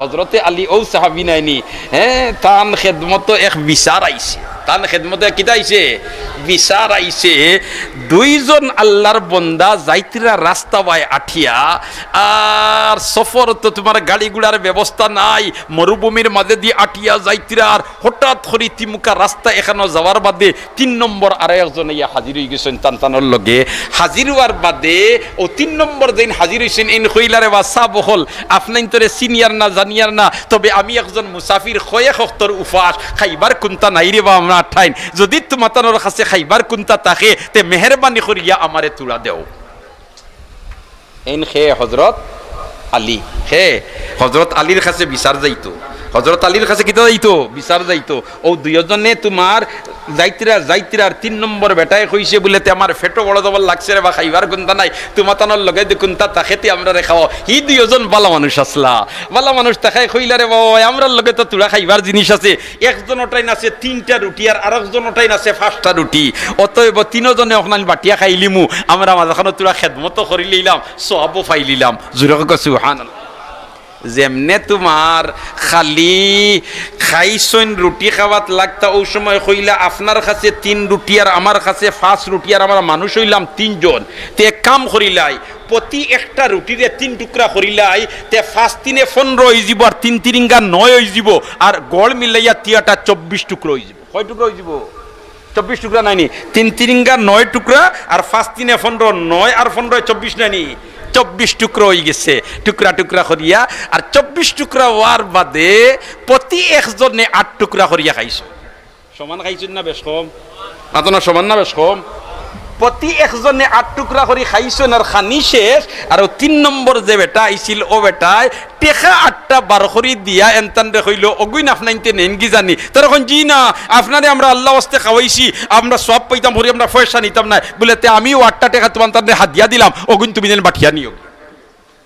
হজরতে আলী ও সাহাবিনাইনি হ্যাঁ তান খেদমত এক বিচার আইছে। তান খেদমতে কিতা বিচার আইছে দুইজন আল্লাহর বন্দা যাইতিরা রাস্তা বাই আঠিয়া আর সফর তো তোমার গাড়ি গুড়ার ব্যবস্থা নাই মরুভূমির মাঝে দিয়ে আঠিয়া যাইতিরা আর হঠাৎ করে তিমুকা রাস্তা এখানে যাওয়ার বাদে তিন নম্বর আর একজন ইয়া হাজির হয়ে গেছেন টান টানোর লগে। হাজির হওয়ার বাদে ও তিন নম্বর দিন হাজির হয়েছেন ইন হইলারে বা সা বহল আপনার তোরে সিনিয়র না জানিয়ার না, তবে আমি একজন মুসাফির খয়ে খস্তর উফাস খাইবার কুন্তা নাই রে বা আমরা ঠাইন যদি তোমাতানোর কাছে খাইবার কুন্তা তাকে তে মেহরবানি করিয়া আমারে তুলা দেও। এন খে হজরত আলী। হে হজরত আলীর কাছে বিচার যাইতো। হজরত আলীর কাছে কিতা যাইতো? বিচার যাইতো। ও দুইজনে তোমার যাইতিরা, যাইতিরার তিন নম্বর বেটায় কইছে বলে তে আমার ফেটো বড় দবল লাগছে রে বা, খাইবার গুন্তা নাই। তোমাতানোর লগে দেখুন তা তাকেতে আমরা রে খাওয়া হি দুইজন বালা মানুষ আসলা। বালা মানুষ তাকাই কইলা রে বাবা আমরা লগে তো তুলা খাইবার জিনিস আছে। একজন ওটাই আছে তিনটা রুটি আর আরেকজন ওটাই আছে পাঁচটা রুটি। অতএব তিনজনে ওখানে বাটিয়া খাইলিমু আমরা মাঝখানে তুলা খেদমত করি লইলাম সবও ফাই লিলাম জুরে কসু হান যেমনে তোমার খালি খাইছইন রুটি খাওয়াত লাগতা ওই সময় কইলা আপনার কাছে তিন রুটি আর আমার কাছে পাঁচ রুটি আর আমরা মানুষ হইলাম তিনজন। তে কাম করিলাই, প্রতি একটা রুটিরে তিন টুকরা করিলাই, তে ফার্স্ট তিনে পনেরো হয়ে যাব আর তিন তিরিঙ্গা নয় হয়ে যাব আর গড় মিলাইয়া তিয়াটা চব্বিশ টুকরো হয়ে যাব। কয় টুকরো হয়ে যাব? চব্বিশ টুকরা নাইনি। তিন তিরিঙ্গা নয় টুকরা আর ফার্স্ট তিনে পনেরো নয় আর পনেরো চব্বিশ নাইনি। চব্বিশ টুকরো হয়ে গেছে টুকরা টুকরা করিয়া আর চব্বিশ টুকরা হওয়ার বাদে প্রতি একজনে আট টুকরা করিয়া খাইছো। সমান খাইছেন না বেশ কম? না সমান না বেশ কম? প্রতি একজনে আট টুকরা করে খাইছেন আর খানি শেষ। আর তিন নম্বর যে বেটা আইছিল, ও বেটায় টেকা আটটা বার করে দিয়া এনতান হইল অগুইন আপনাইতে নেন কি জানি? তার এখন জি না, আপনারে আমরা আল্লাহ হস্তে খাওয়াইছি, আমরা সব পাইতাম ভরি আমরা পয়সা নিতাম না বলে, তে আমিও আটটা টাকা তোমার তার হাদিয়া দিলাম, অগুইন তুমি যেন বাঠিয়া নিও।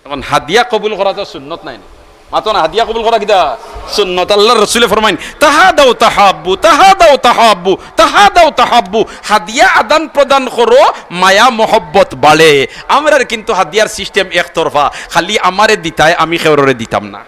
এখন হাদিয়া কবুল করা তো সুন্নত নাই না। মাতো না, হাদিয়া কবুল করা কিদা সুন্নত আল্লাহর রসুলে ফরমাইন তাহা দাও তাহাব্বু তাহা দাও তাহাব্বু তাহা দাও তাহাব্বু। হাদিয়া আদান প্রদান করো, মায়া মহব্বত বাড়ে। আমরার কিন্তু হাদিয়ার সিস্টেম একতরফা। খালি আমারে দিতায়, আমি খেউরে দিতাম না।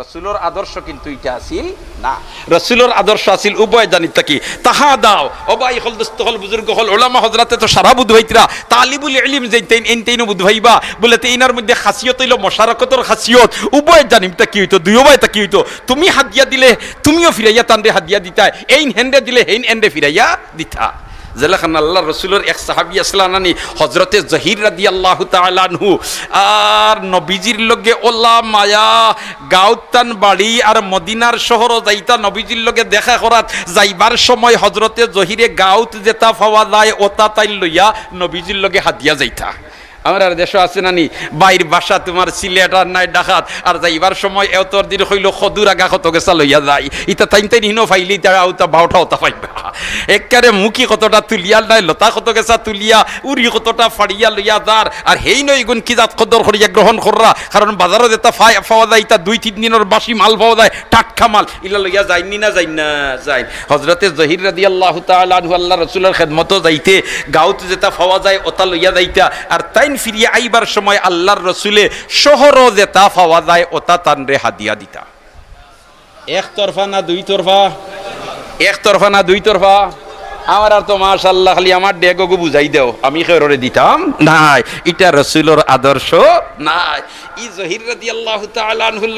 রসুলোর আদর্শ কিন্তু এটা আছিল? না। রসুলোর আদর্শ আছিল উভয় জানিত থাকি তাহা দাও। অবাই হল দোস্ত হল বুজুর্গ হল ওলামা হজরাতে তো সারা বুধ হইতরা তালিবুল ইলিম যেইতেন এনতেইন বুধ হইবা বলে তেইনার মধ্যে খাসিয়ত হইল মশারকতর খাসিয়ত। উভয় জানিম তা কি হইতো? দুই উভয় তা কি হইতো? তুমি হাদিয়া দিলে, তুমিও ফিরাইয়া তানরে হাদিয়া দিতা এইন হেন্ডে দিলে, হেইন এন্ডে ফিরাইয়া দিতা। জেলাখান আল্লাহ রসুলের এক সাহাবি আসলানি হজরতে জহির রাদি আল্লাহ তালানহু আর নবীজির লগে ওলা মায়া, গাউতান বাড়ি আর মদিনার শহর যাইতা নবীজির লগে দেখা করাত। যাইবার সময় হজরতে জহিরে গাউত যেতা পাওয়া যায়, ওতা তাই লইয়া নবীজির লগে হাতিয়া যাইতা। আমার আর দেশ আছে নানি বাইর বাসা তোমার সিলেট আর নাই ডাকাত। আর যাইবার সময় এতর দিন হইল সদুর আগা কত গেছা লইয়া যায়। ইতা তাইন তাইন হিনো ফাইলি, তারা আউতা বাউটা ওতা পাইবা। একারে মুখি কতটা তুলিয়া নাই, লতা কত গেছা তুলিয়া উরি কতটা ফাড়িয়া লইয়া দার আর হেই নই গুণ কি জাত কদর করিয়া গ্রহণ কররা। কারণ বাজারও যেটা ফাই পাওয়া যায়, ইতা দুই তিন দিনের বাসি মাল পাওয়া যায়, টাটকা মাল। ইলা লইয়া যাইনি না যাই না যাই হজরতে জহির রাদি আল্লাহ তালু আল্লাহ রসুলের খেদমতো যাইতে গাঁত যেটা পাওয়া যায় ওটা লইয়া যাইতা। আর তাইন ফিরিয়া আইবার সময় আল্লাহর রসুলে শহরও যেটা পাওয়া যায় ওটা তানরে হাদিয়া দিতা। একতরফা না দুই তরফা? একতরফা না দুই তরফা? আমার আর তো মাশাল্লাহ খালি আমার ডেগো বুঝাই দেও আমি খেররে দিতাম। নাই এটা রসুলোর আদর্শ নাই। ই জহির রাদি আল্লাহ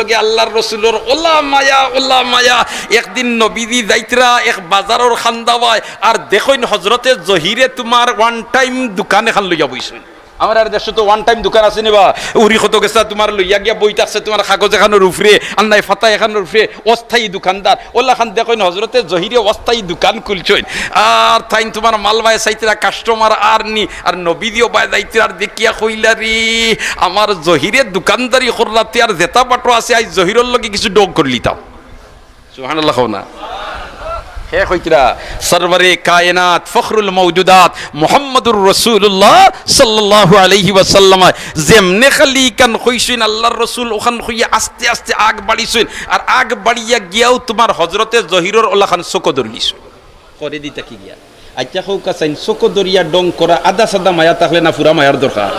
লগে আল্লাহর রসুলোর ওলা মায়া ওলা মায়া একদিন নবীদি যাইতরা এক বাজারর খান্দাবায় আর দেখইন হজরতে জহিরে তোমার ওয়ান টাইম দোকান এখন লইয়া বইছেন। আমার আর দেশে তো ওয়ান টাইম দোকান আছে নিবা। উরি কত গেছা, তোমার লইয়া গিয়া বই থাকছে তোমার কাগজ এখানোর উফরে আন্নাই ফাতা এখানোর উফরে অস্থায়ী দোকানদার। ওলা খান দেখইন হজরতে জহিরে অস্থায়ী দোকান খুলছইন আর তাইন তোমার মালবাই চাইতরা কাস্টমার আর নি, আর নবীদিও বাই যাইতে আর দেখিয়া কইলা রে, আমার জহিরে দোকানদারি করলাতে আর জেতা পাটো আছে আজ জহিরের লগে কিছু ডোগ করে লিতাম সুহানাল্লাহ না। হে কইতরা সরবরে কায়নাত ফখরুল মৌজুদাত মোহাম্মদুর রসুল্লাহ সাল্লাল্লাহু আলাইহি ওয়াসাল্লাম যেমনে খালি কান কইছেন আল্লাহর রসুল ওখান হইয়া আস্তে আস্তে আগ বাড়িছেন আর আগ বাড়িয়া গিয়াও তোমার হজরতে জহিরর ওলা খান চকো ধরিয়েছেন করে দিতা কি গিয়া? আচ্ছা হোক কাছাইন চকো দরিয়া ডং করা আদা সাদা মায়া থাকলে না ফুরা মায়ার দরকার?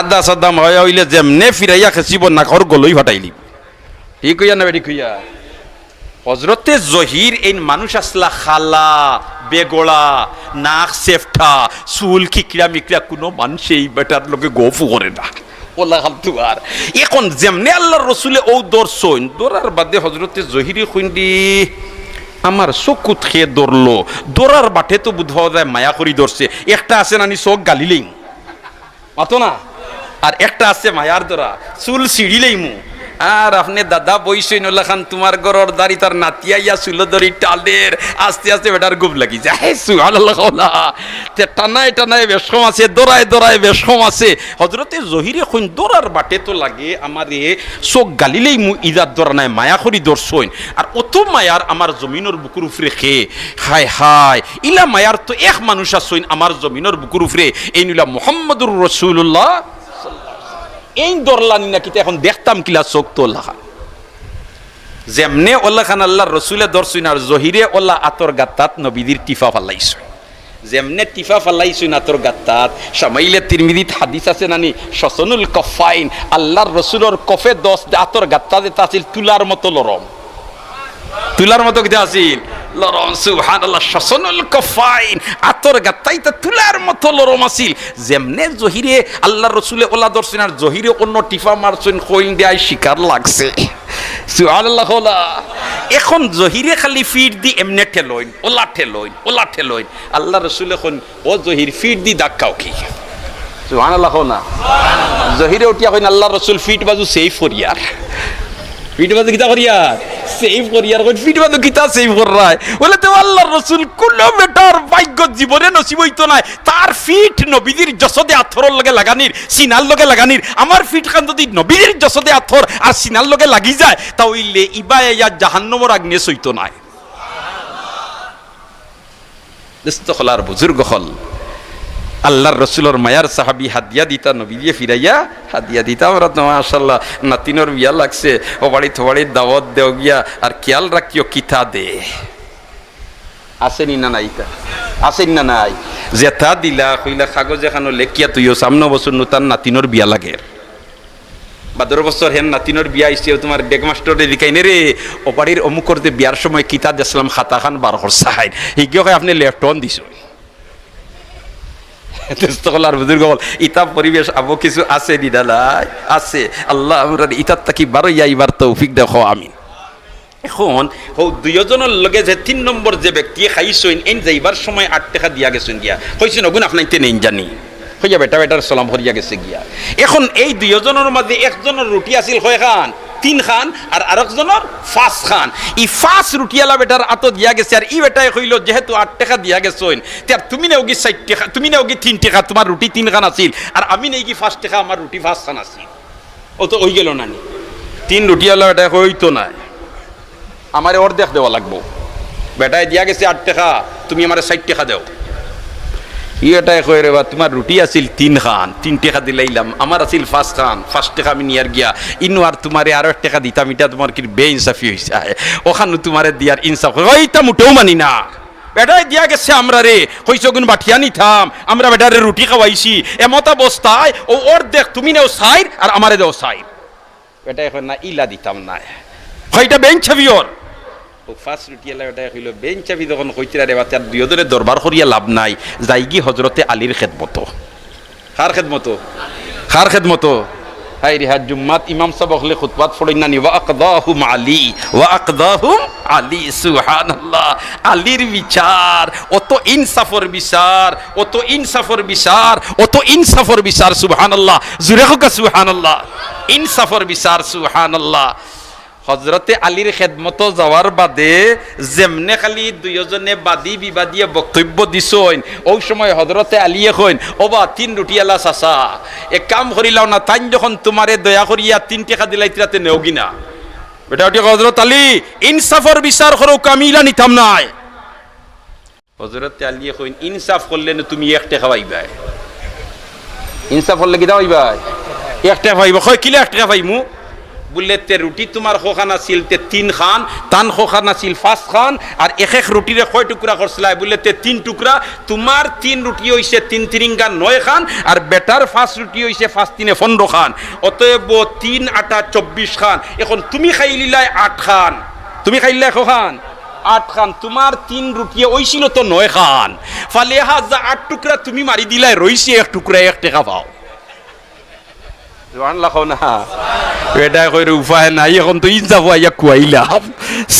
আদা সাদা মায়া হইলে যেমনে ফিরাইয়া খেসিব না ঘর গলই ফাটাইলি। ঠিক হইয়া না ঠিক হইয়া? হজরতে জহির এই মানুষ আসলা খালা, বেগড়া, নাক সেফটা, চুল খিকড়া মিকড়া কোনো মানুষ এই বেটার লোকে গফু করে না। ওলা হালতু আর এখন যেমনে আল্লাহর রসুলে ও দর্শন দৌড়ার বাদে হজরতে জহিরি খুন্দি। আমার চকুত খেয়ে দৌড়লো দৌড়ার বাটে তো বুধ যায় মায়া করি ধরছে। একটা আছে নানি চোখ গালিলেই। মাতো না? আর একটা আছে মায়ার দরা, চুল সিঁড়িলেই মু। আর আপনি দাদা নল্লা খান, তোমার গরর দাড়ি তার নাতিয়া ইয়া চুল দড়ি টালের, আস্তে আস্তে বেটার গুব লাগি যায়। কওলা। তে টানায় টানায় বেশম আছে, দৌড়ায় দৌড়ায় বেশম আছে। হজরতে জহিরে খুন দৌড়ার বাটে তো লাগে আমার এ চোখ গালিলেই মু দরা নাই, মায়া করি দর্শন আর অত মায়ার আমার জমিনের বুকুর উপরে খে হায় হায়। ইলা মায়ার তো এক মানুষ আসইন আমার জমিনের বুকুর উপরে। এই নিলা মোহাম্মদুর রসুল্লাহ এই দরলানি নাকি এখন দেখতাম কিলা চোখ তো লাখা যেমনে ওল্লা খান আল্লাহ রসুলে দর্শন আর জহিরে ওল্লা আতর গাত্তাত নবীদির টিফা ফাল্লাইছ যেমনে টিফা ফাল্লাইছুন আতর গাত্তাত, সামাইলে তিরমিদিত হাদিস আছে নানি সসনুল কফাইন, আল্লাহর রসুলর কফে দশ আতর গাত্তাতে তাছিল তুলার মতো লরম। তুলার মতো কিতা আছিল লরম সুবহানাল্লাহ শাসনুল কফাইন। আতর গাত্তাইতে তুলার মতো লরম আছিল যেমনে জহিরে আল্লাহর রসুলে ওলা দর্শন আর জহিরে অন্য টিফা মারছেন কইল দেয় শিকার লাগছে। সুবহানাল্লাহ, ওলা। এখন জহিরে খালি ফিট দি এমনে ঠেলইন, ওলা ঠেলইন ওলা ঠেলইন। আল্লাহ রসুল এখন, ও জহির, ফিট দি দাক্কাও কি? সুবহানাল্লাহ না জহিরে উঠিয়া কইন, আল্লাহ রসুল ফিট বাজু সেফ করিয়ার। ফিট বাজু কিতা করিয়ার? সেভ করিয়ার কই ফিট বাজু কিতা সেভ করায় বলে তো আল্লাহর রাসূল, কোন বেটার ভাগ্য জীবনে নসিব হইতো না তার ফিট নবীদের যশদে আথরর লগে লাগানির, সিনার লগে লাগানির। আমার ফিট খান যদি নবীদের যশদে আথর আর সিনার লগে লাগি যায় তা তাহলে ইবা ইয়া জাহান্নামর আগ্নে সইতো না দস্তখলার বুজুর্গ হল। আল্লাহর রসুলোর মায়ার সাহাবি হাদিয়া দিতা নবী দিয়ে ফিরাইয়া হাদিয়া দিতা। আমরা তো মাশাল্লাহ নাতিনোর বিয়া লাগছে ও বাড়ি তো বাড়ির দাওয়াত দেও গিয়া, আর খেয়াল রাখিও কিতা দে। আসেনি না নাই তা? আসেনি না নাই? জেঠা দিলা, কইলা কাগজ এখানো লেখিয়া তুইও সামনে বছর নতার নাতিনোর বিয়া লাগে। বাদর বছর হেন নাতিনোর বিয়া আইসে তোমার ডেক মাস্টরে লিখাইনে রে। ও বাড়ির অমুক করতে বিয়ার সময় কিতা দেখলাম খাতা খান বার করছাই হিগিও আপনি লেফট অন দিছ তেস্তকলার বুজুর্গ বল ইতাব পরিবেশ আবো কিছু আছে দিদালাই আছে। আল্লাহ আমরা ইতার তাকি বারো ইয়াইবার তৌফিক দেখো আমি এখন, হো, দুইজনের লগে যে তিন নম্বর যে ব্যক্তি খাইছইন, এন যাইবার সময় আট টাকা দিয়া গেছেন গিয়া। কইছেন, অগুন আপনাইতে নেই জানি। হইয়া বেটা বেটার সলাম হরিয়া গেছে গিয়া। এখন, এই দুইজনের মাঝে একজনের রুটি আছিল হয় খান তিন খান আর আরেকজনের ফাঁস খান। ই ফাঁস রুটিয়ালা বেটার আতো দিয়া গেছে আর ই বেটাই কইল যেহেতু আট টাকা দিয়া গেছেন তার তুমি নেও কি ষাট টাকা, তুমি নেও কি তিন টাকা তোমার রুটি তিন খান আছিল। আর আমি নেই কি ফার্স্ট টাকা আমার রুটি ফাঁস খান আছিল। ও তো ওই গেল না নি তিন রুটিয়ালা বেটাই হইতো না আমারে অর্ধেক দেওয়া লাগবো। বেটায় দিয়া গেছে আট টাকা, তুমি আমার ষাট টাকা দেও। ইয়েটাই কই রে বা, তোমার রুটি আছিল তিন খান, তিন টাকা দিলাইলাম আমার আছিল পাঁচ খান, পাঁচ টাকা আমি নিয়ার গিয়া। ইনু আর তোমারে আরও এক টাকা দিতাম এটা তোমার কি বে ইনসাফি হয়েছে ওখানে তোমারে দিয়ার ইনসাফ ওইটা মোটেও মানি না। বেটাই দিয়া গেছে আমরা রে। কইছো গুণ বাঠিয়া নিথাম আমরা বেটারে রুটি খাওয়াইছি। এমত অবস্থায়, ও ওর দেখ তুমি নেও সাইর আর আমারে দেও সাইর। বেটাই এখন না, ইলা দিতাম না। হয়টা বেঞ্চ ছবি ওর। ফার্স্ট রুটিয়ালা এটা হইল, বেঞ্চ চাবি যখন কইতিরা রে বাচ্চার দুইজনে দরবার করিয়া লাভ নাই। যাই কি হজরতে আলীর খেদমত। কার খেদমত? কার খেদমত? হাই রে জুম্মাত, ইমাম সাহেব হলে খুতবাত ফড়ই না নি ওয়া আকদাহুম আলী, ওয়া আকদাহুম আলী, সুবহানাল্লাহ। আলীর বিচার, অত ইনসাফর বিচার, অত ইনসাফর বিচার, অত ইনসাফর বিচার, সুবহানাল্লাহ। জুরে হোক সুবহানাল্লাহ? ইনসাফর বিচার, সুবহানাল্লাহ। হজরতে আলীর খেদমত যাওয়ার বাদে যেমনে খালি দুইজনে বাদী বিবাদীয়ে বক্তব্য দিছইন ওই সময় হজরতে আলিয়ে কইন ওবা তিন রুটিয়ালা চাচা। এক কাম করিলাও না, তাইন যখন তোমারে দয়া করিয়া তিন টাকা দিলাই তিরাতে নেওগি না বেটা ওটি হজরত আলী ইনসাফর বিচার করো কামিলা নিতাম নাই। হজরতে আলিয়ে কইন, ইনসাফ করলে তুমি এক টাকা পাইবাই ইনসাফ করলে কি দাও এক টাকা পাইবা কয়, কিলে এক টাকা পাইমু বললে তে রুটি, তোমার খোখান আছিল তে তিন খান, তান খোখান আছিল পাঁচ খান, আর এক এক রুটিরে কয় টুকরা করছিলাই বললে তে তিন টুকরা তোমার তিন রুটি হইছে তিন তিরিঙ্গা নয় খান আর বেটার পাঁচ রুটি হইছে পাঁচ তিনে পনেরো খান। অতএব তিন আটা চব্বিশ খান। এখন তুমি খাইলিলাই আট খান। তুমি খাইলে খান। আট খান। তোমার তিন রুটিয়ে ওইছিল তো নয় খান। ফালে হাজা আট টুকরা তুমি মারি দিলাই রইছে এক টুকরা এক টেকা পাও। জোয়ান লাখো না এটা কইরে উপায় নাই এখন তো ইন যাব আইয়া কুয়াইলাম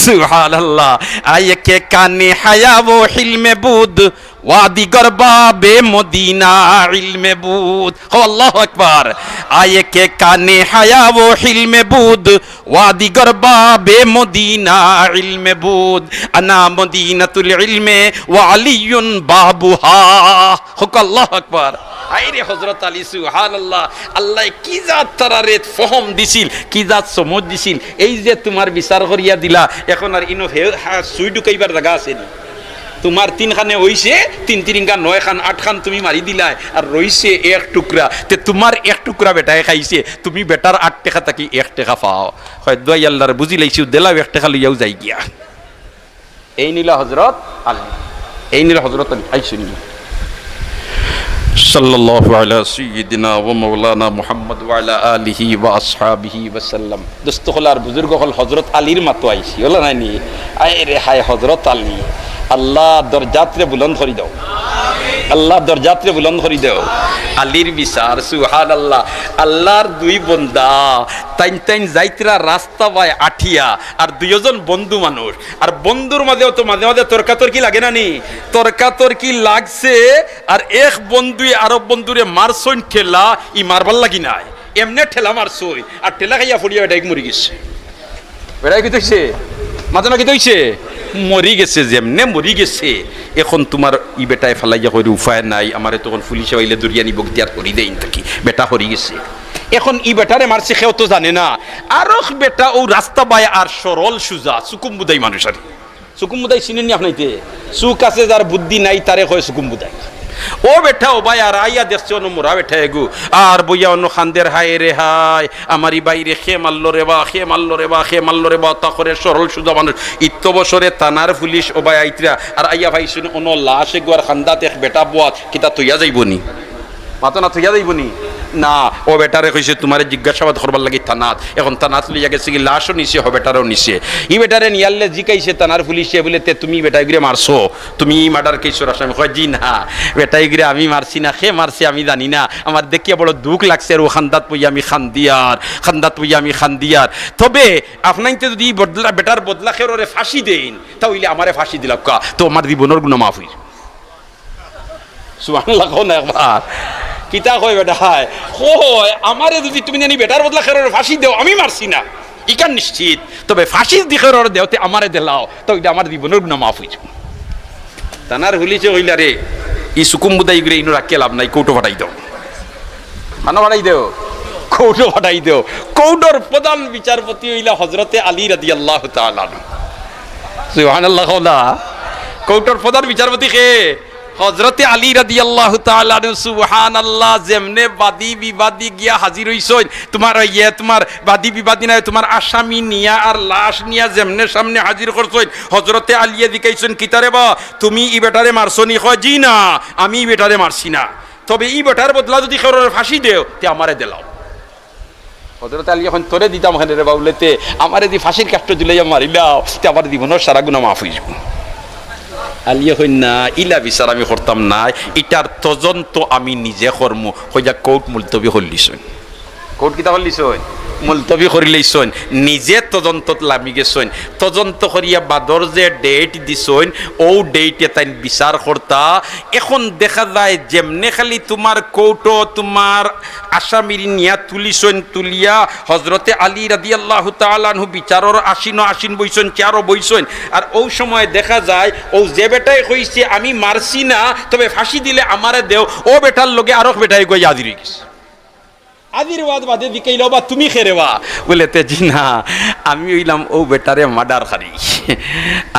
সুবহানাল্লাহ আয়ে কে কানে হায়াবো হিলমে বুদ ওয়াদি গরবা বে মদিনা ইলমে বুদ। হো আল্লাহু আকবার। আয়ে কে কানে হায়াবো হিলমে বুদ। ওয়াদি গরবা বে মদিনা ইলমে বুদ। আনা মদিনাতুল ইলমে ওয়া আলিয়ুন বাবুহা। হো আল্লাহু আকবার। আইরে হজরত আলী সুহান আল্লাহ কি জাত তারা রে ফহম দিছিল, কি জাত সমজ দিছিল। এই যে তোমার বিচার করিয়া দিলা, এখন আর ইনো হে হা- সুই ঢুকাইবার জায়গা আছে নি। তোমার তিনখানে হইছে, তিন তিনখান নয় খান আট খান তুমি মারি দিলাই, আর রইছে এক টুকরা। তে তোমার এক টুকরা বেটায় খাইছে, তুমি বেটার আট টেকা থাকি এক টেকা পাও। হয়, দোয়াই বুঝি লাইছিও দেলাও এক টেকা লইয়াও যাই গিয়া। এই নিলা হজরত আলী এই নিলা হজরত আলী আইসো নিলা। صلى الله على سيدنا ومولانا محمد وعلى آله وأصحابه وسلم দোস্ত হলার বুজুর্গ হল হজরত আলীর মাতো আইসি হলো না নি আয় রে হায় হজরত আলী আল্লাহ দরজাত্রে বুলন্দ করি দাও আল্লাহ দরজাত্রে বুলন্দ করি দেও। আলীর বিচার সুহান আল্লাহ আল্লাহর দুই বন্দা, তাইন তাইন যাইতরা রাস্তা বাই আঠিয়া, আর দুইজন বন্ধু মানুষ। আর বন্ধুর মাঝেও তো মাঝে মাঝে তর্কাতর্কি লাগে না নি? তর্কাতর্কি লাগছে, আর এক বন্ধু আরব বন্ধুরে মারছইন ঠেলা, ই মারবার লাগি নাই। এমনে ঠেলা মারছই আর ঠেলা খাইয়া ফড়িয়া এটাই মরি গেছে। বেড়াই কি তৈছে? মাঝে না কি তৈছে? মরি গেছে যেমনে মরি গেছে এখন তোমার ই বেটায় ফেলাইয়া করি উপায় নাই আমারে তখন পুলিশে পাইলে দরিয়া নিব দিয়ার করি দেই থাকি, বেটা হরি গেছে। এখন ই বেটারে মারছে সেও তো জানে না। আরও বেটা ও রাস্তা বায় আর সরল সুজা সুকুম বুদাই মানুষ আর সুকুম বুদাই চিনেন আপনাইতে সুখ আছে যার বুদ্ধি নাই তারে হয় সুকুম বুদাই। ও বেঠা ও ভাই, আর আইয়া দেখছে অনু মোরা বেঠা এগু। আর বইয়া অন্য খান্দের হায় রে হায়, আমারই বাইরে খে মারলো রে বা খে মারলো রে বা খে মারলো রে বা, তা করে সরল সুদা মানুষ। ইত্য বছরে তানার পুলিশ ও ভাই আইতরা, আর আইয়া ভাই শুনে অন্য লাশ খান্দা এক বেটা বোয়াত, কিতা তুইয়া যাইবনি? মাতো না যাইব যাইবনি? না, ও বেটারে কইছে, তোমারে জিজ্ঞাসাবাদ করবার লাগি থানাত। এখন থানাত লইয়া গেছে কি লাশও নিছে হ বেটারও নিছে। ই বেটারে নিয়ালে জিকাইছে থানার পুলিশে, বলে, তে, তুমি বেটাই গিরে মারছো। তুমি মার্ডার কেসর আসামি। কয়, জি না, বেটাই গিরে আমি মারছি না সে মারছি আমি জানি না। আমার দেখিয়া বড় দুঃখ লাগছে, আর ও খান্দাত পইয়া আমি খান্দিয়ার, খান্দাত পইয়া আমি খান্দিয়ার। তবে আপনাইতে যদি বদলা, বেটার বদলা খেররে ফাঁসি দেন তাহলে আমারে ফাঁসি দিলাম কা? তো আমার জীবনের গুণ মাফ হইল সুবান লাগাও না একবার। কিতা কয় বেটা, হায়। হয় আমারে যদি তুমি জানি বেটার বদলা খেরোর ফাঁসি দেও, আমি মারছি না। ইকান নিশ্চিত। তবে ফাঁসির দিকে দেওতে আমারে দেলাও। তো এটা আমার জীবনের গুণা মাফ হয়েছে তানার হুলিছে হইলা রে, ই সুকুম বুদাই গরে ইনো রাখিয়ে লাভ নাই, কৌটো ফাটাই দাও। মানো ফাটাই দেও। কৌটো ফাটাই দেও। কৌটোর প্রধান বিচারপতি হইলা হজরতে আলী রাদি আল্লাহ সুহান আল্লাহ কৌটোর প্রধান বিচারপতি কে? হজরতে আলী রাদি আল্লাহ সুবহান আল্লাহ যেমনে বাদী বিবাদী গিয়া হাজির হইছই তোমার ইয়ে তোমার বাদী বিবাদী নাই, তোমার আসামি নিয়া আর লাশ নিয়া যেমনে সামনে হাজির করছই হজরতে আলিয়া দিকাইছেন কিতারে বা, তুমি ই বেটারে মারছনি হয় জি না, আমি ই বেটারে মারছি না। তবে ই বেটার বদলা যদি খেরোর ফাঁসি দেও, তে আমারে দিলাও হজরত আলী এখন, তোরে দিতাম হেনে রে বাবুলেতে আমারে দি ফাঁসির কাষ্ট দিলে মারিলাও তে আমার জীবনের সারা গুণা মাফ হয়ে আলিয়া হই না, ইলা বিচার আমি করতাম না ইটার তজন্ত আমি নিজে কর্ম। হইয়া কোর্ট মুলতবি হল্লিছ কোর্ট কিতা হল্লিছই মুলতবি করিলেইছইন নিজে তদন্তত লামি গেছইন তদন্ত করিয়া বাদর যে ডেট দিছইন ও ডেটে তাই বিচার করতা এখন দেখা যায়, যেমনে খালি তোমার কৌটো তোমার আসামির নিয়া তুলিছইন তুলিয়া হজরতে আলী রাদি আল্লাহ তালানহু বিচারর আসিন আসিন বইছইন চেয়ারও বইছইন আর ও সময় দেখা যায় ও যে বেটাই কইছে, আমি মারছি না, তবে ফাঁসি দিলে আমারে দেও ও বেটার লগে আরও বেটাই গই আদির গেছে। আদির বাদ বাদে দিকেইলো বা তুমি খেরেবা। বলে তে জি না আমি হইলাম ও বেটারে মার্ডার খারি।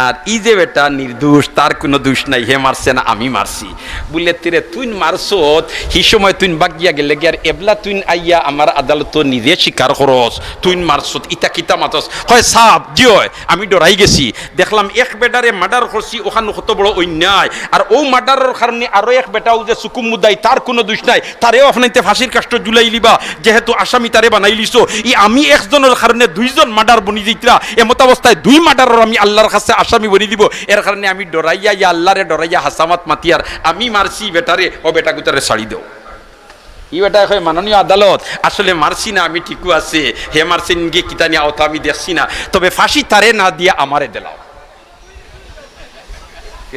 আর ই যে বেটা নির্দোষ, তার কোনো দোষ নাই, হে মারছে না, আমি মারছি। বললে, তিরে তুই মারছত, হি সময় তুই বাগিয়া গেলে গিয়ার এবলা তুই আইয়া আমার আদালত নিজে স্বীকার করস তুই মারছত ইটা কিতা মাতস। হয় সাপ, জি হয় আমি ডরাই গেছি। দেখলাম এক বেটারে মার্ডার করছি, ওখানে কত বড় অন্যায়। আর ও মার্ডারের কারণে আরও এক বেটাও যে সুকুম মুদাই তার কোনো দোষ নাই। তারেও আপনাইতে ফাঁসির কাষ্ট জুলাই লিবা, যেহেতু আসামি তারে বানাই লিছো। ই আমি একজনের কারণে দুইজন মার্ডার বনি দিতরা এমত অবস্থায় দুই মার্ডারের আমি আল্লাহর কাছে আসামি বনি দিব। এর কারণে আমি ডরাইয়া, ইয়া আল্লাহরে ডরাইয়া হাসামাত মাতিয়ার আমি মারছি বেটারে, ও বেটা গুতারে ছাড়ি দেও। ই বেটা কয় মাননীয় আদালত, আসলে মারছি না, আমি ঠিকও আছে। হে মারছি গিয়ে কিতানি আওতা আমি দেখছি না। তবে ফাঁসি তারে না দিয়া আমারে দিলাও।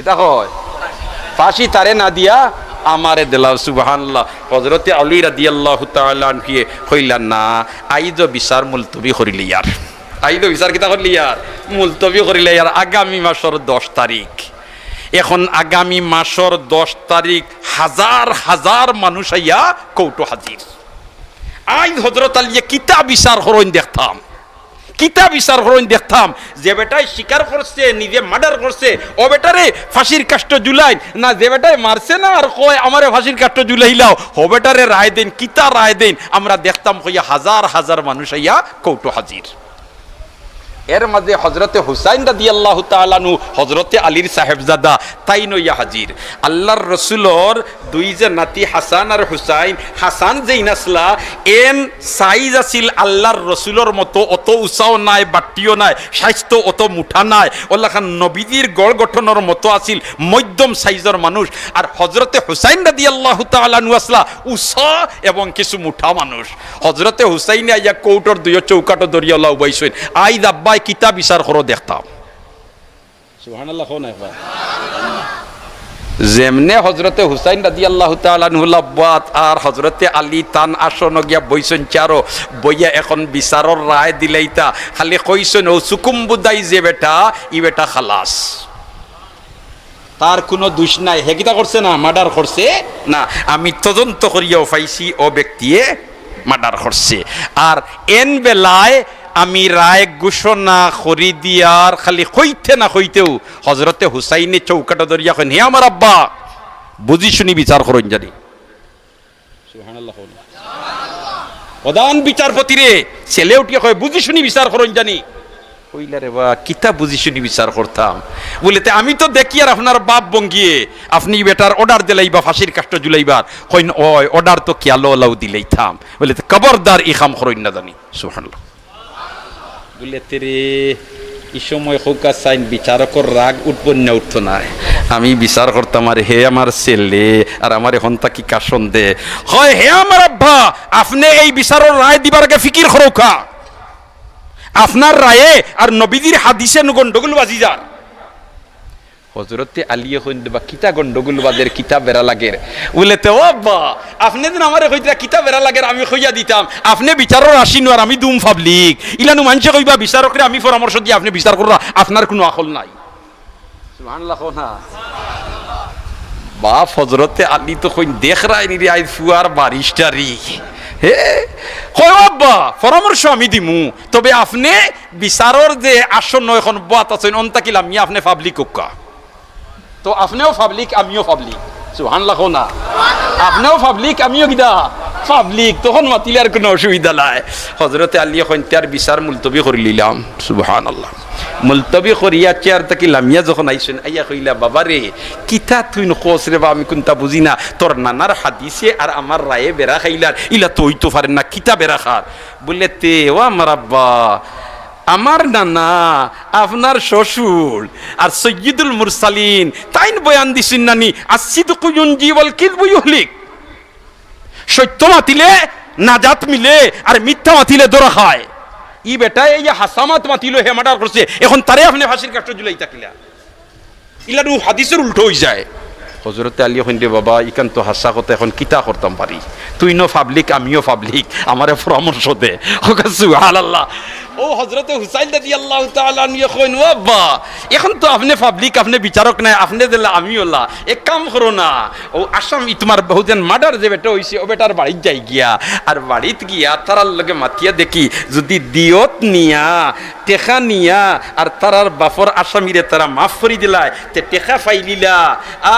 এটা হয় ফাঁসি তারে না দিয়া আমারে দিলাও, সুবহানাল্লাহ। হযরতে আলী রাদিয়াল্লাহু তাআলা আনহিয়ে কইলা না, আইজ বিচার মুলতবি করিলি আইজ বিচার কিতা করলি ইয়ার। মুলতবি করিলে ইয়ার আগামী মাসের 10 তারিখ। এখন আগামী মাসের 10 তারিখ হাজার হাজার মানুষ আইয়া কৌটো হাজির। আইন হজরত আলিয়ে কিতা বিচার করইন দেখতাম। কিতা বিচার করইন দেখতাম। যে বেটাই স্বীকার করছে, নিজে মার্ডার করছে ও বেটারে ফাঁসির কাষ্ট জুলাই না, যে বেটাই মারছে না, আর কয়, আমারে ফাঁসির কাষ্ট জুলাইলাও ও বেটারে রায় দেন, কিতা রায় দেন। আমরা দেখতাম হইয়া হাজার হাজার মানুষ আইয়া কৌটো হাজির। এর মাঝে হজরতে হুসাইন রাদি আল্লাহ তালানু হজরতে আলীর সাহেবজাদা তাই নইয়া হাজির। আল্লাহর রসুলর দুই যে নাতি হাসান আর হুসাইন, হাসান যেই নাসলা, এন সাইজ আছিল আল্লাহর রসুলর মতো, অত উঁচাও নাই বাট্টিও নাই, স্বাস্থ্য অত মুঠা নাই ওল্লাখান নবীজির গড় গঠনের মতো আছিল, মধ্যম সাইজের মানুষ। আর হজরতে হুসাইন রাদি আল্লাহ তালানু আসলা উষা এবং কিছু মুঠা মানুষ। হজরতে হুসাইনে আইয়া কৌটর দুই চৌকাটো দরিয়াল্লাহ উবাইছেন আই দাব্বাই কিতাব বিচার করো দেখতাম যেমনে হজরতে হুসাইন রাদি আল্লাহ তালানহুল্লাবাদ আর হজরতে আলী তান আসন গিয়া বইছেন চারো বইয়া এখন বিচারর রায় দিলেইতা খালি কইছেন ও সুকুম বুদাই যে বেটা ই বেটা খালাস তার কোনো দোষ নাই হেকিতা করছে না মার্ডার করছে না আমি তদন্ত করিয়াও পাইছি ও ব্যক্তিয়ে মার্ডার করছে আর এন বেলায় আমি রায় ঘোষণা করি দিয়ার খালি হইতে না হইতেও হজরতে হুসাইনে চৌকাটা ধরিয়া কেন হে আমার আব্বা বুঝি শুনি বিচার করুন জানি। প্রধান বিচারপতি রে ছেলে উঠিয়া কয় বুঝি শুনি বিচার করুন জানি। কইলা রে বা কিতা বুঝি শুনি বিচার করতাম? বলে তে আমি তো দেখি আর আপনার বাপ বঙ্গিয়ে আপনি বেটার অর্ডার দিলাইবা ফাঁসির কাষ্ট জুলাইবার কইন ওই অর্ডার তো কি আলো আলাউ দিলেই থাম বলে তে কবরদার ই খাম করইন না জানি। সুবহানাল্লাহ। বলে তেরে এই সময় হৌকা সাইন বিচারকর রাগ উৎপন্ন উঠতো না। আমি বিচার করতাম, আর হে আমার ছেলে, আর আমার এখন তাকি কাশন দে হয় হে আমার আব্বা, আপনি এই বিচারের রায় দিবার আগে ফিকির খরৌকা আপনার রায়ে আর নবীদের হাদিসে গন্ডগোল বাজি যার। হজরতে আলিয়ে হইন বা কিতা গন্ডগোল বাদের কিতা বেড়া লাগের। বলে তো আব্বা, আপনি দিন আমার কইতা, কিতা বেড়া লাগের, আমি কইয়া দিতাম। আপনি বিচারর আসিন আর আমি দুম ফাবলিক ইলানু মানুষে কইবা, বিচারকরে আমি পরামর্শ দিয়ে আপনি বিচার কররা আপনার কোনো আকল নাই। না। বাপ হজরতে আলী তো কইন, দেখ রাই নি রে আই ফুয়ার বারিস্টারি হে কয় আব্বা, পরামর্শ আমি দিমু। তবে আপনি বিচারর যে আসন্ন এখন বাত আছেন অন্তাকিল আমি আপনি পাবলিক কোকা তো আপনিও পাবলিক আমিও পাবলিক সুবহানাল্লাহ না? আপনিও পাবলিক আমিও কিদা পাবলিক তখন মাতিলে আর কোনো অসুবিধা নাই। হজরতে আলী তার বিচার মুলতবি করে নিলাম সুবহানাল্লাহ। মুলতবি করিয়া চেয়ার তাকি লামিয়া যখন আইসেন, আইয়া কইলা বাবা রে কিতা তুই নকস রে বা, আমি কোনটা বুঝি না। তোর নানার হাদিসে আর আমার রায়ে বেড়া খাইলার ইলা তুই তো পারেন না, কিতা বেড়া খার বললে তে, ও আমার আব্বা আমার নানা, আপনার শ্বশুর আর সৈয়দুল মুরসালিন, তাইন বয়ান দিছেন নানি আসিদ কুয়ুন জীবল কিলবু ইহলিক সত্য মাতিলে, নাজাত মিলে আর মিথ্যা মাতিলে দোরা খায় ই বেটা, এই হাসামাত মাতিল হে মার্ডার করছে, এখন তারে আপনি ফাঁসির কাষ্ট জুলাই তাকিলা ইলারু হাদিসের উল্টো হয়ে যায়। হজরতে আলী দে বাবা, ইকান তো হাসা কথা এখন কিতা করতাম পারি। তুই নো পাবলিক, আমিও পাবলিক, আমারে পরামর্শ দে। আল্লাহ ও হজরতে হুসাইন দাদি আল্লাহ ও আব্বা, এখন তো আপনি পাবলিক আপনি বিচারক নাই, আপনি দিলে আমি ওলা এক কাম করো না। ও আসাম তোমার বহুজন মার্ডার যে বেটা হইছে, ও বেটার বাড়িত যাই গিয়া। আর বাড়িত গিয়া তারার লগে মাতিয়া দেখি, যদি দিয়ত নিয়া, টেকা নিয়া, আর তারার বাপর আসামিরে তারা মাফ করি দিলায়, তে টেকা ফাইলিলা।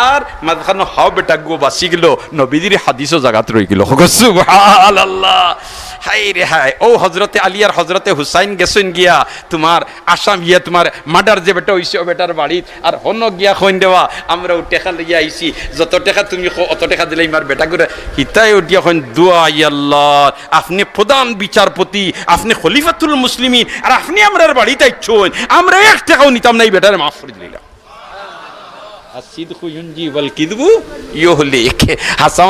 আর মাঝখানে হাও বেটা গো বাসি গেল নবীদের হাদিসও জাগাত রই গেল। আল্লাহ হাই রে হাই ও হজরতে আলিয়ার হজরতে হুসাইন গেছেন গিয়া, তোমার আসাম গিয়া তোমার মার্ডার যে বেটা হইছে বেটার বাড়িত আর হন গিয়া খৈন দেওয়া, আমরা টেকা লইয়া আইছি, যত টাকা তুমি অত টেকা দিলে ইমার বেটা করে। হিতাই উঠিয়া খৈন দোয়া ইয়াল্লাহ আপনি প্রধান বিচারপতি, আপনি খলিফাতুল মুসলিমিন, আর আপনি আমরার বাড়িতে আইছেন আমরা এক টাকাও নিতাম না, এই বেটার মাফ করে দিলাম। ইউনজি ওয়াল কিদবু।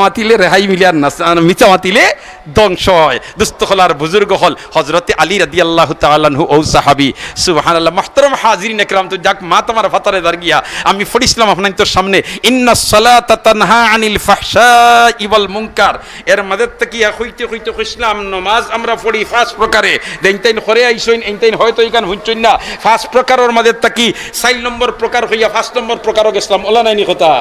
মাতিলে রেহাই বুজুর্গ হল আলী রাদিয়াল্লাহু তাআলাহু ও সাহাবী। সুবহানাল্লাহ, মুহতারাম একরাম, তো যাক মা তোমার ফাতারে আমি পড়িছিলাম আপনার তোর সামনে। ইন্না সালাতা তানহা আনিল ফাহশাই ওয়াল মুনকার। এর মদদ তাকিয়া হইতে হইতে কইছিলাম নমাজ আমরা পড়ি পাঁচ প্রকারে। দেনতাইন করে আইছইন এনতাইন হয়তো ইকান হুঁচইন না। পাঁচ প্রকারের মদদ তাকি চার নম্বর প্রকার হইয়া পাঁচ নম্বর প্রকার গেছিলাম ওলা নাইনি কথা